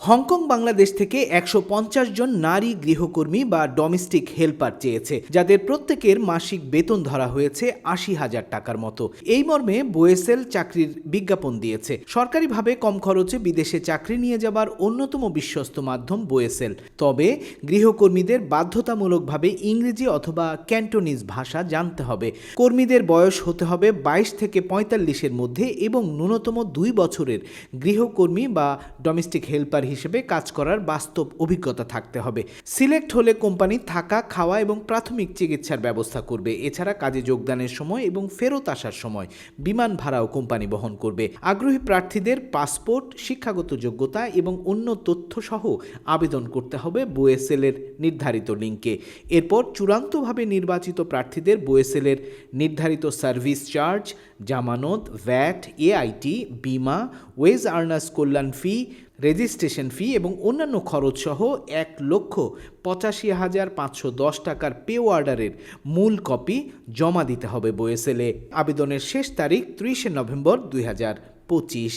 Hong Kong Bangladesh থেকে একশো পঞ্চাশ জন নারী গৃহকর্মী বা ডোমেস্টিক হেল্পার চেয়েছে, যাদের প্রত্যেকের মাসিক বেতন ধরা হয়েছে আশি হাজার টাকার মতো। এই মর্মে বোয়েসেল চাকরির বিজ্ঞাপন দিয়েছে। সরকারিভাবে কম খরচে বিদেশে চাকরি নিয়ে যাবার অন্যতম বিশ্বস্ত মাধ্যম বোয়েসেল। তবে গৃহকর্মীদের বাধ্যতামূলকভাবে ইংরেজি অথবা ক্যান্টোনিজ ভাষা জানতে হবে। কর্মীদের বয়স হতে হবে বাইশ থেকে পঁয়তাল্লিশের মধ্যে এবং ন্যূনতম দুই বছরের গৃহকর্মী বা ডোমেস্টিক হেল্পার হিসেবে কাজ করার বাস্তব অভিজ্ঞতা থাকতে হবে। সিলেক্ট হলে কোম্পানি থাকা, খাওয়া এবং প্রাথমিক চিকিৎসার ব্যবস্থা করবে। এছাড়া কাজে যোগদানের সময় এবং ফেরত আসার সময় বিমান ভাড়াও কোম্পানি বহন করবে। আগ্রহী প্রার্থীদের পাসপোর্ট, শিক্ষাগত যোগ্যতা এবং অন্য তথ্য সহ আবেদন করতে হবে বোয়েসেলের নির্ধারিত লিঙ্কে। এরপর চূড়ান্তভাবে নির্বাচিত প্রার্থীদের বোয়েসেলের নির্ধারিত সার্ভিস চার্জ, জামানত, ভ্যাট, এআইটি, বিমা, ওয়েজ আর্নার্স কল্যাণ ফি রেজিস্ট্রেশন ফি এবং অন্যান্য খরচ সহ এক লক্ষ পঁচাশি হাজার পাঁচশো দশ টাকার পে অর্ডারের মূল কপি জমা দিতে হবে বোয়েসেলে আবেদনের শেষ তারিখ ত্রিশে নভেম্বর দুই হাজার পঁচিশ।